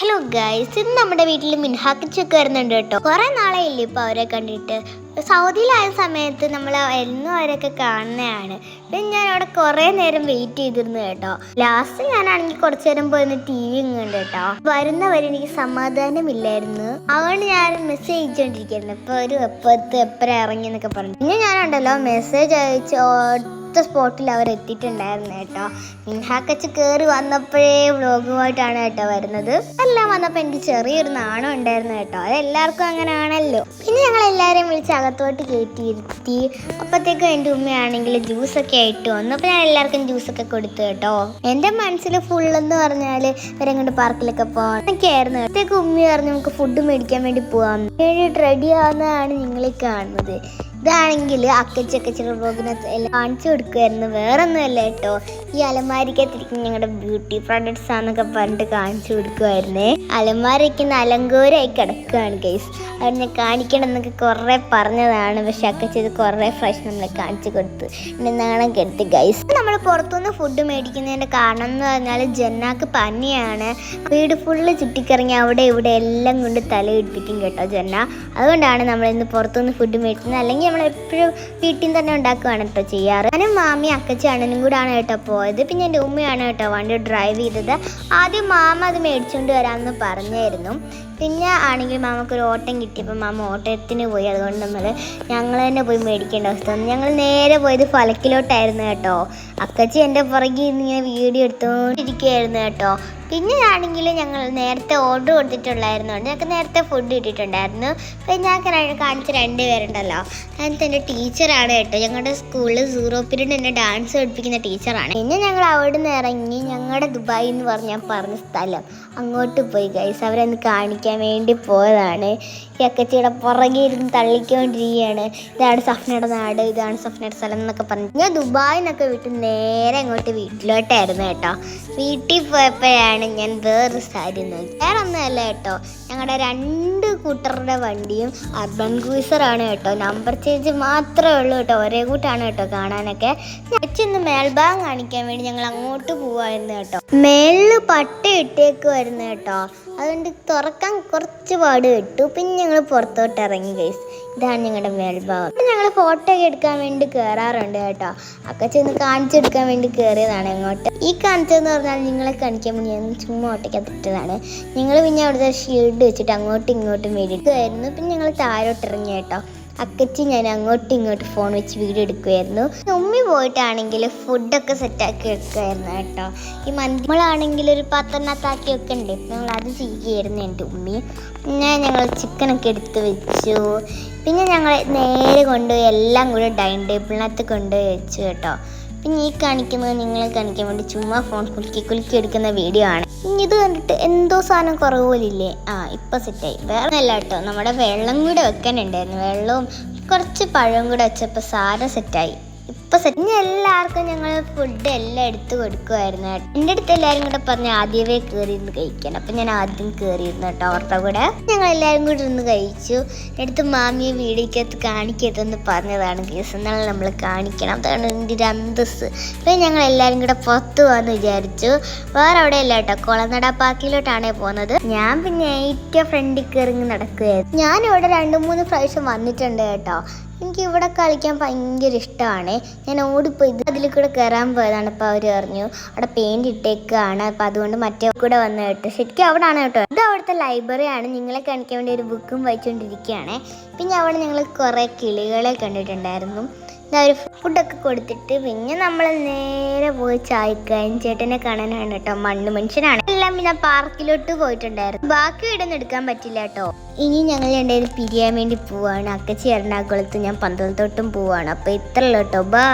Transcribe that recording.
Hello guys ഇന്ന് നമ്മുടെ വീട്ടിൽ മിൻഹാക്ക് ചെക്ക് വരുന്നുണ്ട് കേട്ടോ. കുറെ നാളെ ഇല്ല ഇപ്പൊ അവരെ കണ്ടിട്ട്. സൗദിയിലായ സമയത്ത് നമ്മൾ എന്നും അവരൊക്കെ കാണുന്നതാണ്. പിന്നെ ഞാൻ അവിടെ കുറെ നേരം വെയിറ്റ് ചെയ്തിരുന്നു കേട്ടോ. ലാസ്റ്റ് ഞാനാണെങ്കിൽ കുറച്ചു നേരം പോയിരുന്ന് ടി വി കണ്ടു കേട്ടോ. വരുന്നവരെ എനിക്ക് സമാധാനമില്ലായിരുന്നു. അതുകൊണ്ട് ഞാൻ മെസ്സേജ് അയച്ചുകൊണ്ടിരിക്കുന്നു ഇപ്പൊ ഒരു എപ്പത്ത് എപ്പോഴും ഇറങ്ങി എന്നൊക്കെ പറഞ്ഞു. പിന്നെ ഞാനുണ്ടല്ലോ മെസ്സേജ് അയച്ച് ഒറ്റ സ്പോട്ടിൽ അവർ എത്തിയിട്ടുണ്ടായിരുന്നു കേട്ടോ. മിൻഹാക്കച്ച് കയറി വന്നപ്പോഴേ വ്ലോഗുമായിട്ടാണ് കേട്ടോ വരുന്നത്. എല്ലാം വന്നപ്പോൾ എനിക്ക് ചെറിയൊരു നാണം ഉണ്ടായിരുന്നു കേട്ടോ. അത് എല്ലാവർക്കും അങ്ങനെ ആണല്ലോ പിന്നെ ഞങ്ങൾ എല്ലാവരെയും വിളിച്ച് അകത്തോട്ട് കയറ്റി ഇരുത്തി അപ്പോഴത്തേക്കും എന്റെ ഉമ്മയാണെങ്കിൽ ജ്യൂസൊക്കെ ആയിട്ട് വന്നു. അപ്പോൾ ഞാൻ എല്ലാവർക്കും ജ്യൂസൊക്കെ കൊടുത്തു കേട്ടോ. എന്റെ മനസ്സിൽ ഫുള്ളെന്ന് പറഞ്ഞാൽ ഇവരെങ്ങോട്ട് പാർക്കിലൊക്കെ പോകാം എന്നൊക്കെ ആയിരുന്നു. അപ്പോഴത്തേക്ക് ഉമ്മി പറഞ്ഞു നമുക്ക് ഫുഡ് മേടിക്കാൻ വേണ്ടി പോകാം വേണ്ടിയിട്ട് റെഡി ആവുന്നതാണ് നിങ്ങളെ കാണുന്നത്. ഇതാണെങ്കിൽ അക്കച്ചക്കച്ചിറ ബ്ലോഗിനെ കാണിച്ചു കൊടുക്കുമായിരുന്നു വേറെ ഒന്നുമല്ല കേട്ടോ. ഈ അലമാരിക്കകത്തിരിക്കുന്ന ഞങ്ങളുടെ ബ്യൂട്ടി പ്രോഡക്ട്സ് ആണെന്നൊക്കെ പറഞ്ഞിട്ട് കാണിച്ചു കൊടുക്കുമായിരുന്നേ അലമാരയ്ക്ക് നലങ്കോരായി കിടക്കുകയാണ് ഗൈസ് അവർ ഞാൻ കാണിക്കണം എന്നൊക്കെ കുറേ പറഞ്ഞതാണ്. പക്ഷെ അക്കച്ചത് കുറേ ഫ്രഷ് നമ്മളെ കാണിച്ചു കൊടുത്തു. നാണം കെടുത്തി ഗൈസ് നമ്മൾ പുറത്തുനിന്ന് ഫുഡ് മേടിക്കുന്നതിന്റെ കാരണം എന്ന് പറഞ്ഞാൽ ജന്നാക്ക് പനിയാണ്. വീട് ഫുള്ള് ചുറ്റിക്കറങ്ങി അവിടെ ഇവിടെ എല്ലാം കൊണ്ട് തല കേട്ടോ ജന്ന. അതുകൊണ്ടാണ് നമ്മൾ ഇന്ന് പുറത്തുനിന്ന് ഫുഡ് മേടിക്കുന്നത്. അല്ലെങ്കിൽ നമ്മൾ എപ്പോഴും വീട്ടിൽ തന്നെ ഉണ്ടാക്കുകയാണ് കേട്ടോ ചെയ്യാറ്. ഞാനും മാമി അക്കച്ചി അണ്ണനും കൂടാണ് കേട്ടോ പോയത്. പിന്നെ എന്റെ ഉമ്മയാണ് കേട്ടോ വണ്ടി ഡ്രൈവ് ചെയ്തത്. ആദ്യം മാമ അത് മേടിച്ചുകൊണ്ട് വരാമെന്ന് പറഞ്ഞായിരുന്നു. പിന്നെ ആണെങ്കിൽ മാമക്ക് ഒരു ഓട്ടം കിട്ടിയപ്പോൾ മാമ ഓട്ടത്തിന് പോയി. അതുകൊണ്ട് നമ്മൾ ഞങ്ങൾ തന്നെ പോയി മേടിക്കേണ്ട അവസ്ഥ വന്നു. ഞങ്ങൾ നേരെ പോയത് ഫലക്കിലോട്ടായിരുന്നു കേട്ടോ. അക്കച്ചി എന്റെ പുറകിൽ ഇങ്ങനെ വീഡിയോ എടുത്തുകൊണ്ടിരിക്കുകയായിരുന്നു കേട്ടോ. പിന്നെ ആണെങ്കിൽ ഞങ്ങൾ നേരത്തെ ഓർഡർ കൊടുത്തിട്ടുള്ളായിരുന്നു. ഞങ്ങൾക്ക് നേരത്തെ ഫുഡ് കിട്ടിയിട്ടുണ്ടായിരുന്നു. പിന്നെ ഞങ്ങൾക്ക് കാണിച്ച രണ്ട് പേരുണ്ടല്ലോ. അതിനകത്ത് എന്റെ ടീച്ചറാണ് കേട്ടോ. ഞങ്ങളുടെ സ്കൂളിൽ സീറോ പീരീഡ് എന്നെ ഡാൻസ് പഠിപ്പിക്കുന്ന ടീച്ചറാണ് പിന്നെ ഞങ്ങൾ അവിടെ നിന്ന് ഇറങ്ങി ഞങ്ങളുടെ ദുബായ് എന്ന് പറഞ്ഞ പറഞ്ഞ സ്ഥലം അങ്ങോട്ട് പോയി ഗൈസ് അവരൊന്ന് കാണിക്കാൻ വേണ്ടി പോയതാണ്. ഈ അക്കച്ചിയുടെ പുറകെ ഇരുന്ന് തള്ളിക്കൊണ്ടിരിക്കുകയാണ്. ഇതാണ് സഫ്നയുടെ നാട് ഇതാണ് സഫ്നയുടെ സ്ഥലം എന്നൊക്കെ പറഞ്ഞു. ഞാൻ ദുബായിൽ നിന്നൊക്കെ വിട്ട് നേരെ അങ്ങോട്ട് വീട്ടിലോട്ടായിരുന്നു കേട്ടോ. വീട്ടിൽ പോയപ്പോഴാണ് ഞാൻ വേറൊരു സാരി നോക്കി. വേറെ ഒന്നുമല്ല കേട്ടോ. ഞങ്ങളുടെ രണ്ട് കൂട്ടറുടെ വണ്ടിയും അർബൻ ക്രൂസറാണ് കേട്ടോ. നമ്പർ ചേഞ്ച് മാത്രമേ ഉള്ളൂ കേട്ടോ. ഒരേ കൂട്ടാണ് കേട്ടോ കാണാനൊക്കെ. ഇന്ന് മേൽഭാഗം കാണിക്കാൻ വേണ്ടി ഞങ്ങൾ അങ്ങോട്ട് പോവായിരുന്നു കേട്ടോ. മേളിൽ പട്ട ഇട്ടേക്കുമായിരുന്നു കേട്ടോ. അതുകൊണ്ട് തുറക്കാൻ കുറച്ച് പാട് കിട്ടു പിന്നെ ഞങ്ങൾ പുറത്തോട്ട് ഇറങ്ങി ഗൈസ് ഇതാണ് ഞങ്ങളുടെ പിന്നെ ഞങ്ങൾ ഫോട്ടോ ഒക്കെ എടുക്കാൻ വേണ്ടി കയറാറുണ്ട് കേട്ടോ. ഒക്കെ ചെന്ന് കാണിച്ചെടുക്കാൻ വേണ്ടി കയറിയതാണ് ഇങ്ങോട്ട്. ഈ കാണിച്ചതെന്ന് പറഞ്ഞാൽ നിങ്ങളെ കാണിക്കാൻ വേണ്ടി ഞാൻ ചുമ്മാ ഒട്ടയ്ക്കകത്തിട്ടതാണ് ഞങ്ങൾ പിന്നെ അവിടുത്തെ ഷീൽഡ് വെച്ചിട്ട് അങ്ങോട്ടും ഇങ്ങോട്ടും വേണ്ടിയിട്ടായിരുന്നു പിന്നെ ഞങ്ങൾ താഴോട്ട് ഇറങ്ങി കേട്ടോ. അക്കച്ചി ഞാൻ അങ്ങോട്ടും ഇങ്ങോട്ടും ഫോൺ വെച്ച് വീഡിയോ എടുക്കുമായിരുന്നു ഉമ്മി പോയിട്ടാണെങ്കിൽ ഫുഡൊക്കെ സെറ്റാക്കി വെക്കുമായിരുന്നു കേട്ടോ. ഈ മന്തിമളാണെങ്കിൽ ഒരു പത്തെണ്ണത്താക്കി വെക്കണ്ടേ? ഞങ്ങൾ അത് ചെയ്യുമായിരുന്നു എന്റെ ഉമ്മി. പിന്നെ ഞങ്ങൾ ചിക്കനൊക്കെ എടുത്ത് വെച്ചു. പിന്നെ ഞങ്ങൾ നേരെ കൊണ്ടുപോയി എല്ലാം കൂടി ഡൈനിങ് ടേബിളിനകത്ത് കൊണ്ടുപോയി വെച്ചു കേട്ടോ. പിന്നെ ഈ കാണിക്കുന്നത് നിങ്ങളെ കാണിക്കാൻ വേണ്ടി ചുമ്മാ ഫോൺ കുലുക്കി കുലുക്കി എടുക്കുന്ന വീഡിയോ ആണ്. ഇനി ഇത് കണ്ടിട്ട് എന്തോ സാധനം കുറവ് പോലില്ലേ ആ ഇപ്പൊ സെറ്റായി വേറെ നല്ല കേട്ടോ. നമ്മുടെ വെള്ളം കൂടെ വെക്കാനുണ്ടായിരുന്നു. വെള്ളവും കുറച്ച് പഴവും കൂടെ വെച്ചപ്പോൾ സാധനം സെറ്റായി ഇപ്പൊ സെറ്റ് എല്ലാവർക്കും ഞങ്ങൾ ഫുഡ് എല്ലാം എടുത്തു കൊടുക്കുമായിരുന്നു എന്റെ അടുത്ത് എല്ലാവരും കൂടെ പറഞ്ഞ് ആദ്യമേ കയറി ഇരുന്ന് കഴിക്കണം. അപ്പം ഞാൻ ആദ്യം കയറിയിരുന്നു കേട്ടോ അവരുടെ കൂടെ. ഞങ്ങൾ എല്ലാരും കൂടി ഇരുന്ന് കഴിച്ചു. എടുത്ത് മാമിയെ വീടിക്കകത്ത് കാണിക്കരുതെന്ന് പറഞ്ഞതാണ് കേസ്. എന്നാൽ നമ്മൾ കാണിക്കണം. അതാണ് എന്റെ ഒരു അന്തസ് അപ്പം ഞങ്ങൾ എല്ലാരും കൂടെ പുറത്ത് പോകാമെന്ന് വിചാരിച്ചു. വേറെ അവിടെ അല്ല കേട്ടോ. കുളനട പാർക്കിലോട്ടാണ് പോകുന്നത് ഞാൻ പിന്നെ ഏറ്റവും ഫ്രണ്ടിൽ കയറി നടക്കുകയായിരുന്നു ഞാൻ ഇവിടെ രണ്ട് മൂന്ന് പ്രാവശ്യം വന്നിട്ടുണ്ട് കേട്ടോ. എനിക്ക് ഇവിടെ കളിക്കാൻ ഭയങ്കര ഇഷ്ടമാണ്. ഞാൻ ഓടിപ്പോയി. ഇത് അതിൽ കൂടെ കയറാൻ പോയതാണ് അപ്പോൾ അവർ പറഞ്ഞു. അവിടെ പെയിന്റ് ഇട്ടേക്കാണ്. അപ്പം അതുകൊണ്ട് മറ്റേ കൂടെ വന്നു കേട്ടോ. ശരിക്കും അവിടെ ആണ് കേട്ടോ. ഇത് അവിടുത്തെ ലൈബ്രറിയാണ് നിങ്ങളെ കാണിക്കാൻ വേണ്ടി ഒരു ബുക്കും വായിച്ചുകൊണ്ടിരിക്കുകയാണ് പിന്നെ അവിടെ ഞങ്ങൾ കുറേ കിളികളെ കണ്ടിട്ടുണ്ടായിരുന്നു. ഒരു ഫുഡൊക്കെ കൊടുത്തിട്ട് പിന്നെ നമ്മൾ നേരെ പോയി ചായക്കാൻ ചേട്ടനെ കാണാനാണ് കേട്ടോ. മണ്ണ് മനുഷ്യനാണ്. എല്ലാം പിന്നെ പാർക്കിലോട്ട് പോയിട്ടുണ്ടായിരുന്നു. ബാക്കി ഇടന്ന് എടുക്കാൻ പറ്റില്ല കേട്ടോ. ഇനി ഞങ്ങൾ രണ്ടുപേരും പിരിയാൻ വേണ്ടി പോവാണ്. അക്കച്ചി എറണാകുളത്ത് ഞാൻ പന്തളത്തോട്ടും പോവാണ്. അപ്പൊ ഇത്രയുള്ളൂ കേട്ടോ. ബാ